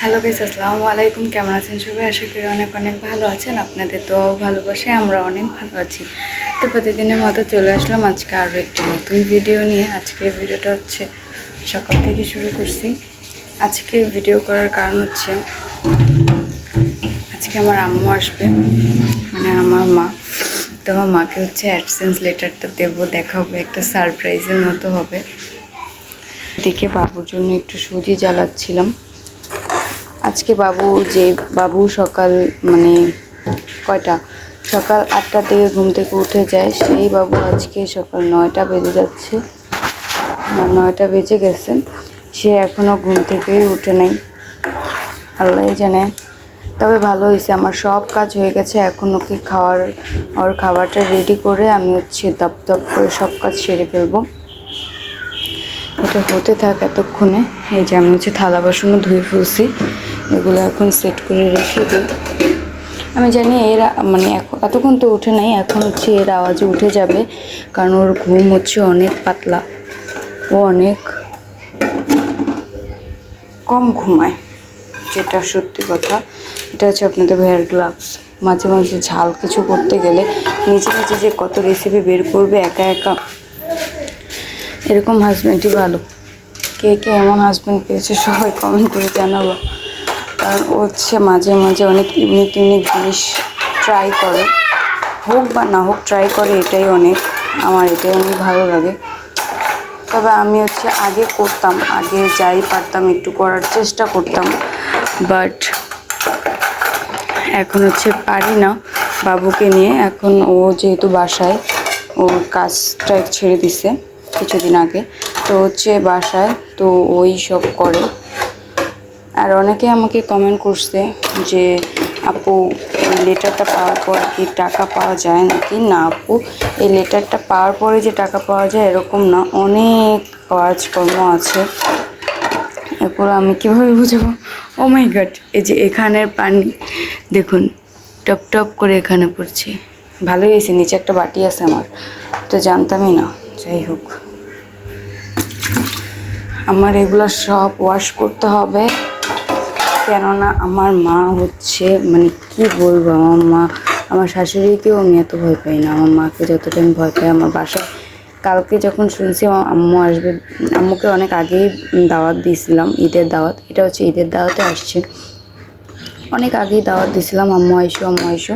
Hello guys আসসালামু আলাইকুম। কেমন আছেন সবাই? আশা করি অনেক অনেক ভালো আছেন। আপনাদের তো ভালোবাসে আমরা অনেক ভালো আছি। তো প্রতিদিনের মতো চলে আসলাম আজকে আরও একটি নতুন ভিডিও নিয়ে। আজকের ভিডিওটা হচ্ছে সকাল থেকে শুরু করছি। আজকে ভিডিও করার কারণ হচ্ছে, আজকে আমার আম্মু আসবে মানে আমার মা। তো আমার মাকে হচ্ছে অ্যাডসেন্স লেটারটা দেবো দেখাবো একটা সারপ্রাইজের মতো হবে। দেখে বাবুর জন্য একটু সুজি জ্বালাচ্ছিলাম। আজকে বাবু যে, বাবু সকাল মানে কয়টা? সকাল আটটা থেকে ঘুম থেকে উঠে যায়। সেই বাবু আজকে সকাল নয়টা বেজে যাচ্ছে। নয়টা বেজে গেছে। সে এখনও ঘুম থেকেই উঠে নাই। আল্লাহ জানে। তবে ভালো হয়েছে। আমার সব কাজ হয়ে গেছে। এখন ওকে খাওয়ার, ওর খাবারটা রেডি করে আমি হচ্ছে দপ দপ করে সব কাজ সেরে ফেলব। এটা হতে থাক এতক্ষণে। এই যে আমি হচ্ছে থালা বাসনও ধুয়ে ফেলছি। এগুলো এখন সেট করে রেখে দিই। আমি জানি এর মানে এতক্ষণ তো উঠে নাই, এখন হচ্ছে এর আওয়াজে উঠে যাবে, কারণ ওর ঘুম হচ্ছে অনেক পাতলা। ও অনেক কম ঘুমায়, যেটা সত্যি কথা। এটা হচ্ছে আপনাদের ভাইয়ার গ্লাভস মাঝে মাঝে ঝাল কিছু করতে গেলে নিজে নিজে যে কত রেসিপি বের করবে, একা একা। এরকম হাজব্যান্ডই ভালো। কে কে এমন হাজব্যান্ড পেয়েছে সবাই কমেন্ট করে জানাব। কারণ ও হচ্ছে মাঝে মাঝে অনেক ইউনিক ইউনিক জিনিস ট্রাই করে। হোক বা না হোক ট্রাই করে এটাই অনেক, আমার এটাই অনেক ভালো লাগে। তবে আমি হচ্ছে আগে করতাম, আগে যাই পারতাম একটু করার চেষ্টা করতাম। বাট এখন হচ্ছে পারি না বাবুকে নিয়ে। এখন ও যেহেতু বাসায়, ওর কাজটা ছেড়ে দিছে কিছুদিন আগে। তো হচ্ছে বাসায় তো ওই সব করে। আর অনেকে আমাকে কমেন্ট করছে যে, আপু লেটারটা পাওয়ার পর কি টাকা পাওয়া যায় নাকি? না, আপু, এই লেটারটা পাওয়ার পরে যে টাকা পাওয়া যায় এরকম না। অনেক কাজকর্ম আছে। এরপর আমি কীভাবে বুঝাবো? ও মাই গড এই যে এখানের পানি, দেখুন, টপ টপ করে এখানে পড়ছে। ভালোই হয়েছে, নিচে একটা বাটি আছে আমার। তো জানতামই না, যাই হোক। আমার এগুলো সব ওয়াশ করতে হবে। কেননা আমার মা হচ্ছে মানে কি বলব, আমার মা, আমার শাশুড়িকেও আমি এত ভয় পাই না। আমার মাকে যতটা আমি ভয় পাই, আমার বাসায় কালকে যখন শুনছি, আমার আম্মু আসবে, আম্মুকে অনেক আগেই দাওয়াত দিয়েছিলাম, ঈদের দাওয়াত। এটা হচ্ছে ঈদের দাওয়াতে আসছে। অনেক আগেই দাওয়াত দিয়েছিলাম, আম্মু আইসো আম্মু আইসো।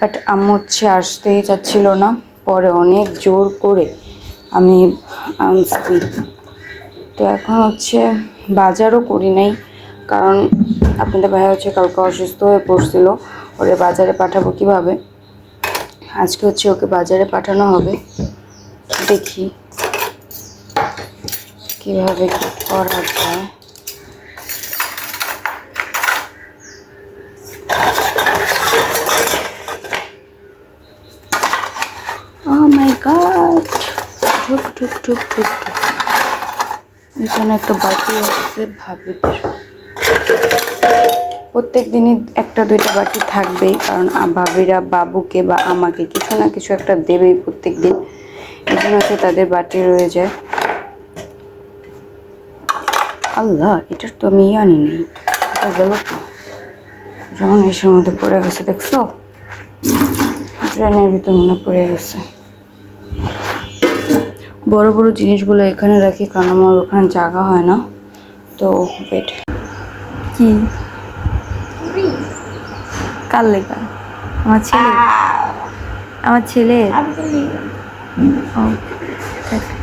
বাট আম্মু হচ্ছে আসতেই চাচ্ছিল না। পরে অনেক জোর করে আমি আনছি। তো এখন হচ্ছে বাজারও করি নাই, কারণ আপনাদের ভাই হচ্ছে কালকে অসুস্থ হয়ে পড়ছিল, ওরে বাজারে পাঠাবো কীভাবে? আজকে হচ্ছে ওকে বাজারে পাঠানো হবে, দেখি কীভাবে কি করা যায়। মাই গড ঠুক ঠুক ঠুক ঠুক ঠুক এখানে একটা বাটি আছে ভাবিদের। প্রত্যেক দিনই একটা দুইটা বাটি থাকবেই, কারণ ভাবিরা বাবুকে বা আমাকে কিছু না কিছু একটা দেবেই প্রত্যেক দিন। এই জন্য তাদের বাটি রয়ে যায়। আল্লাহ এটার তো আমি আনি এটা গেল তো। যখন এসের মধ্যে পড়ে গেছে, দেখছ? ট্রেনের ভিতর মনে পড়ে গেছে। বড় বড় জিনিসগুলো এখানে রাখি, কারণ আমার ওখানে জায়গা হয় না। তো ওয়েট কি? কার লেখা? আমার ছেলে। আমার ছেলে।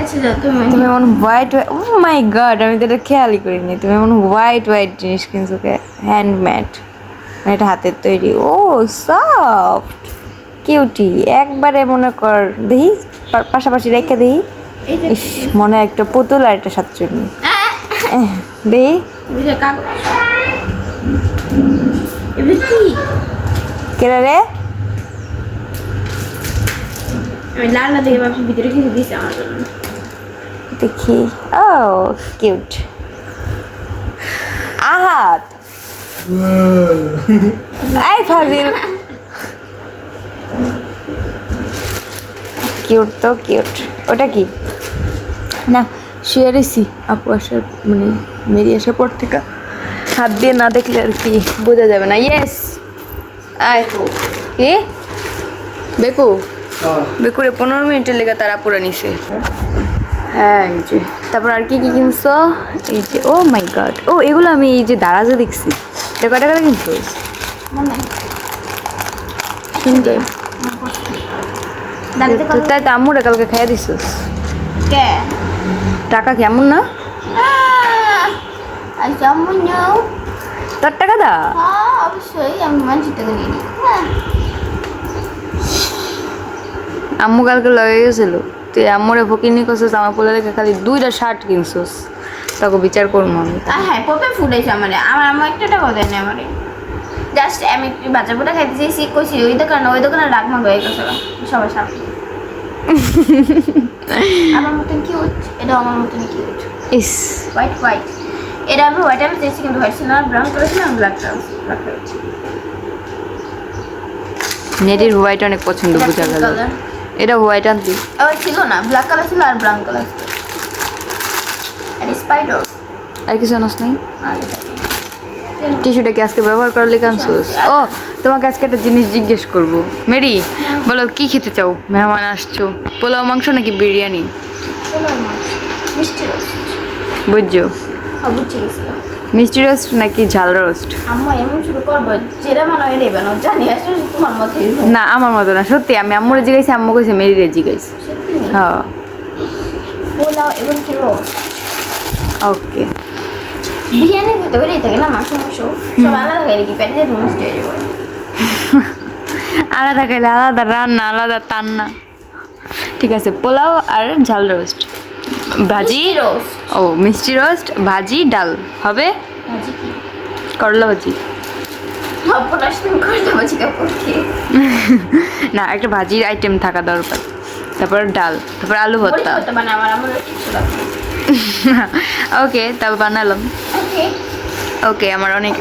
আচ্ছা তুমি। এমন হোয়াইট ও মাই গড আমি তো এটা খেয়ালই করিনি। তুমি এমন হোয়াইট হোয়াইট জিনিস কিনছো হ্যান্ডমেড মানে এটা হাতের তৈরি। ও সফট কিউটি। একবারে মনে কর দেখি পাশাপাশি রেখে দিই ইস মনে হয় একটা পুতুল আর একটা সাতচুন্নি। দেখি বুঝে কাগজ এবার কি কেরা রে? দেখে ও কিউট আহাত। এই ফাজিল। কিউট তো কিউট ওটা কি? না শুয়ে আপু আসার মানে মেরি আসার পর থেকে হাত দিয়ে না দেখলে আর কি বোঝা যাবে না। ইয়েস আয়। কি? বেকু বেকুরে পনেরো মিনিটের লেগে তারা পুরো নিছে। হ্যাঁ এই যে। তারপর আর কি কি কিনছো? এই যে ও মাই গড। ও এগুলো আমি এই যে দারাজে দেখছি। এটা কয় টাকা কিনছো? সুন্দর তাই তো আম্মুরা কালকে খাইয়া দিছিস। টাকা কেমন না? আর যেমন যাও তোর টাকা দা হ্যাঁ অবশ্যই আমি থেকে নিয়ে নিই আম্মু কালকে লয়ে গেছিল। তুই আম্মুরে ফকিনি করছিস আমার পোলা লেগে খালি দুইটা শার্ট কিনছিস। তাকে বিচার করব আমি। হ্যাঁ পপে ফুটেছে আমার। আমার আমার একটা টাকা দেয় না আমারে। জাস্ট আমি বাচ্চা পুটা খাইতে চাইছি কইছি ওই দোকানে ওই দোকানে রাগ মাগ হয়ে গেছে সবার সামনে। আমার মতন কি হচ্ছে? এটা আমার মতন কি হচ্ছে? ইস। হোয়াইট হোয়াইট এটা আমি হোয়াইট আমি চেয়েছি কিন্তু হোয়াইট ছিল না ব্রাউন কালার ছিল আমি ব্ল্যাক কালার ব্ল্যাক কালার নেটির হোয়াইট অনেক পছন্দ বোঝা গেল। এটা হোয়াইট আনতি আবার ছিল না ব্ল্যাক কালার ছিল আর ব্রাউন কালার ছিল। আর স্পাইডার আর কিছু আনস নাই? আর টিস্যুটা কি আজকে ব্যবহার করার লেগে আনছিস ও তোমাকে আজকে একটা জিনিস জিজ্ঞেস করব। মেরি বলো কি খেতে চাও? মেহমান আসছো। পোলাও মাংস নাকি বিরিয়ানি? রোস্ট। বুঝছ মিষ্টি রোস্ট নাকি ঝাল রোস্ট? আম্মা এমন শুরু করব যেটা মনে হয় নেবে না জানি আসলে তোমার মতে না আমার মতো না সত্যি আমি আম্মুরে জিগাইছি আম্মু কইছে মেরিরে জিগাইছি সত্যি? হ্যাঁ। পোলাও এবং কি রোস্ট ওকে। থাকে না মাংস মাংস সব আলাদা কি মিষ্টি হয়ে যাবে? আলাদা খাইলে আলাদা রান্না আলাদা তান্না। ঠিক আছে পোলাও আর ঝাল রোস্ট। ভাজি? ও মিষ্টি রোস্ট ভাজি ডাল। হবে? করলা ভাজি। না একটা ভাজির আইটেম থাকা দরকার। তারপর ডাল তারপর আলু ভর্তা। ওকে তারপর বানালাম। ওকে। আমার অনেক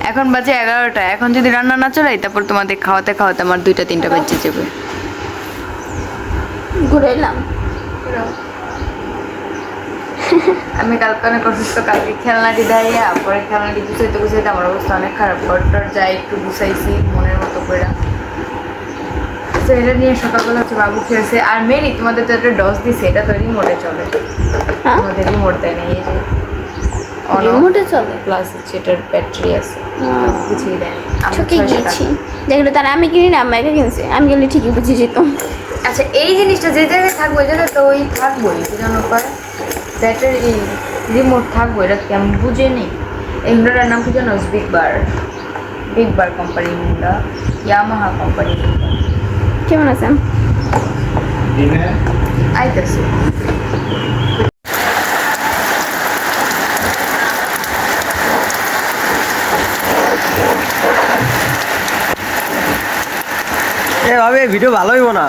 এখন বাজে এগারোটা। এখন যদি রান্না না চলাই তারপর তোমাদের খাওয়াতে খাওয়াতে আমার দুইটা তিনটা বেজে যাবে। ঘুরে এলাম। আমি কালকে অনেক অসুস্থ কালকে খেলনাটি দাঁড়িয়ে পরে খেলনাটি গুছাইতে গুছাইতে আমার অবস্থা অনেক খারাপ। ঘরটার যাই একটু গুছাইছি মনের মতো করে তো এটা নিয়ে সকালবেলা হচ্ছে বাবু খেয়েছে আর মেরি তোমাদের তো একটা ডস দিছে এটা তো রিমোটে চলে। হ্যাঁ? আমাদের রিমোট দেয় না এই যে রিমোটে চলে? প্লাস হচ্ছে এটার ব্যাটারি আছে। কিছুই দেয় ঠকে গিয়েছি। যেগুলো তারা আমি কিনি না আমাকে কিনছে। আমি গেলে ঠিকই বুঝে যেতাম। আচ্ছা এই জিনিসটা যে জায়গায় থাকব ওই জায়গায় তো ওই থাকবোই কি যেন ব্যাটারি রিমোট থাকব এটা কি আমি বুঝে নেই এই হুন্ডাটার নাম কি জানো? Big bar big bar company Honda Yamaha company হুন্ডা কেমন আছেন? আইতেছে। এভাবে ভিডিও ভালো হইব না ভিডিও নেবে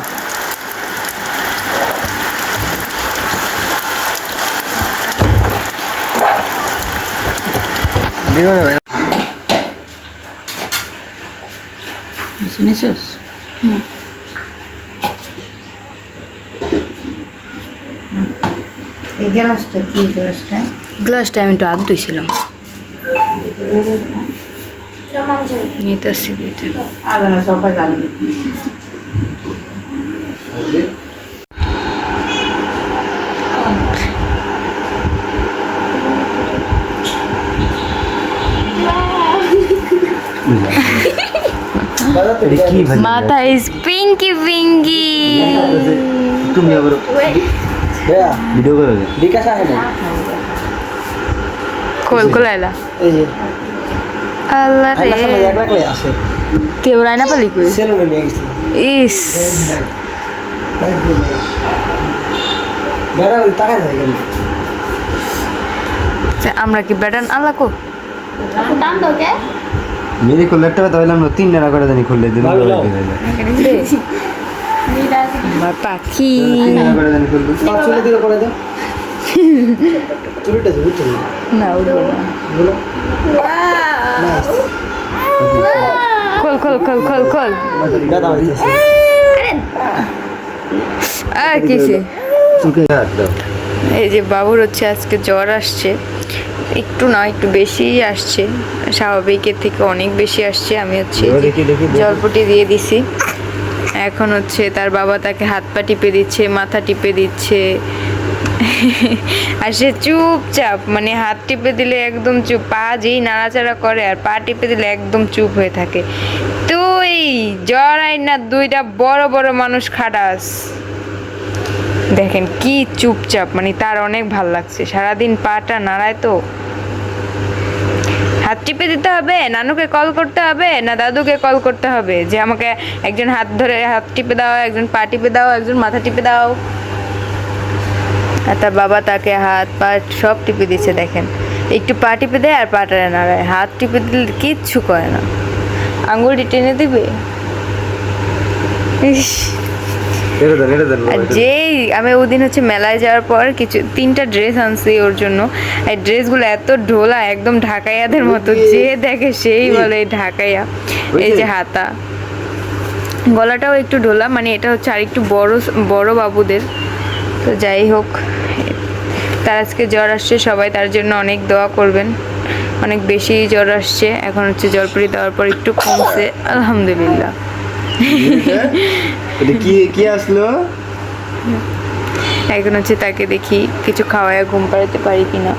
না। শুনেছিস এই গ্লাসটা কি গ্লাসটা। গ্লাসটা আমি একটু আগ দিয়েছিলাম নিতেছি দুইটা আগে না সবাই জানবে এটা কি ভাই মাথা ইজ পিঙ্কি পিঙ্কি তুমি আবার ভিডিও করে বিকাশ আসে না খোল আল্লাহ রে। কেউ রায়না পালি কই? ইস। আমরা কি ব্যাটান আল্লাহ কো? দাম দাও, কে? মেরে খুললে একটা কথা হইলাম না তিন টাকা করে জানি খুললে দিন। আমার পাখি না উঠবো না খোল খোল খোল খোল খোল আর তোকে এই যে বাবুর হচ্ছে আজকে জ্বর আসছে একটু না একটু বেশিই আসছে। স্বাভাবিকের থেকে অনেক বেশি আসছে। আমি হচ্ছে। জলপটি দিয়ে দিছি। এখন হচ্ছে তার বাবা তাকে হাত পা টিপে দিচ্ছে মাথা টিপে দিচ্ছে। আর সে চুপচাপ মানে হাত টিপে দিলে একদম চুপ পা যেই নাড়াচাড়া করে আর পা টিপে দিলে একদম চুপ হয়ে থাকে। তুই জড়াই না দুইটা বড় বড় মানুষ খাটাস। দেখেন কি চুপচাপ মানে তার অনেক ভালো লাগছে। সারাদিন পাটা নাড়ায় তো। হাত টিপে দিতে হবে নানুকে কল করতে হবে না দাদুকে কল করতে হবে? যে আমাকে একজন হাত ধরে হাত টিপে দাও একজন পা টিপে দাও একজন মাথা টিপে দাও। আর তার বাবা তাকে হাত পা সব টিপে দিচ্ছে দেখেন। একটু পা টিপে দেয় আর পাটা নাড়ায়। হাত টিপে দিলে কিচ্ছু করে না। আঙুলটি টেনে দিবে? ইস। এটা দেন এটা দেন আমি হচ্ছে মেলায় যাওয়ার পর কিছু তিনটা ড্রেস আনছি ওর জন্য। এই ড্রেসগুলো এত ঢোলা একদম ঢাকাইয়াদের মতো। যে দেখে সেই বলে ঢাকাইয়া। এই যে? হাতা। গলাটাও একটু ঢোলা মানে এটা হচ্ছে আর একটু বড় বড় বাবুদের। তো যাই হোক তার আজকে জ্বর আসছে সবাই তার জন্য অনেক দোয়া করবেন। অনেক বেশি জ্বর আসছে এখন হচ্ছে জলপুরি দেওয়ার পর একটু কমছে আলহামদুলিল্লাহ। কি কি আসলো? এখন হচ্ছে তাকে দেখি কিছু খাওয়ায় ঘুম পাড়াতে পারি কিনা।